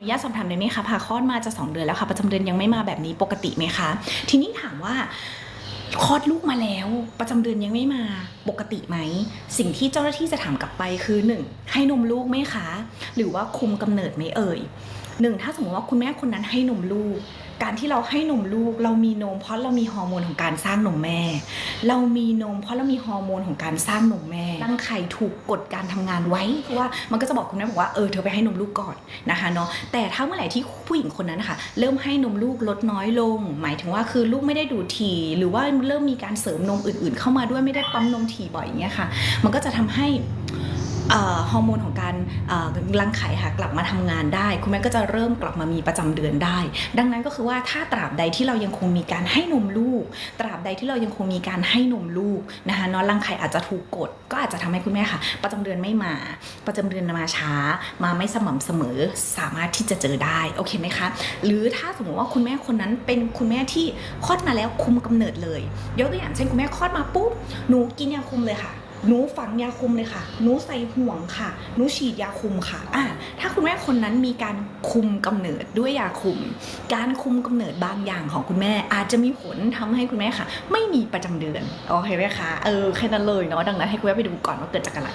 อนุญาตสอบถามได้ไหมคะผ่าคลอดมาจะ 2 เดือนแล้วค่ะ ประจำเดือนยังไม่มาแบบนี้ปกติไหมคะ ทีนี้ถามว่าคลอดลูกมาแล้ว ประจำเดือนยังไม่มาปกติไหม สิ่งที่เจ้าหน้าที่จะถามกลับไปคือ 1. ให้นมลูกไหมคะ หรือว่าคุมกำเนิดไหมเอ่ย หนึ่งถ้าสมมติว่าคุณแม่คนนั้นให้นมลูก การที่เราให้นมลูก เรามีนมเพราะเรามีฮอร์โมนของการสร้างนมแม่ เรามีนมเพราะเรามีฮอร์โมนของการสร้างนมแม่รังไข่ถูกกดการทำงานไว้เพราะว่ามันก็จะบอกคุณแม่บอกว่าเออเธอไปให้นมลูกก่อนนะคะเนาะแต่ถ้าเมื่อไหร่ที่ผู้หญิงคนนั้นนะคะเริ่มให้นมลูกลดน้อยลง หมายถึงว่าคือลูกไม่ได้ดูดถี่หรือว่าเริ่มมีการเสริมนมอื่น ๆ เข้ามาด้วยไม่ได้ปั๊มนมถี่บ่อยอย่างเงี้ยค่ะ มันก็จะทำให้ ฮอร์โมนของการรังไข่ค่ะกลับมาทำงานได้ คุณแม่ก็จะเริ่มกลับมามีประจำเดือนได้ ดังนั้นก็คือว่าถ้าตราบใดที่เรายังคงมีการให้นมลูก ตราบใดที่เรายังคงมีการให้นมลูกนะคะนอะรังไข่อาจจะถูกกด ก็อาจจะทำให้คุณแม่ค่ะ ประจำเดือนไม่มา ประจำเดือนมาช้า มาไม่สม่ำเสมอสามารถที่จะเจอได้โอเคไหมคะหรือถ้าสมมติว่าคุณแม่คนนั้นเป็นคุณแม่ที่คลอดมาแล้วคุมกำเนิดเลยยกตัวอย่างเช่นคุณแม่คลอดมาปุ๊บหนูกินยาคุมเลยค่ะ หนูฝังยาคุมเลยค่ะ หนูใส่ห่วงค่ะ หนูฉีดยาคุมค่ะอะ ถ้าคุณแม่คนนั้นมีการคุมกำเนิดด้วยยาคุม การคุมกำเนิดบางอย่างของคุณแม่ อาจจะมีผลทำให้คุณแม่ค่ะ ไม่มีประจำเดือน โอเคไหมคะ เออแค่นั้นเลยเนาะ ดังนั้นให้คุณแม่ไปดูก่อนว่าเกิดจากอะไร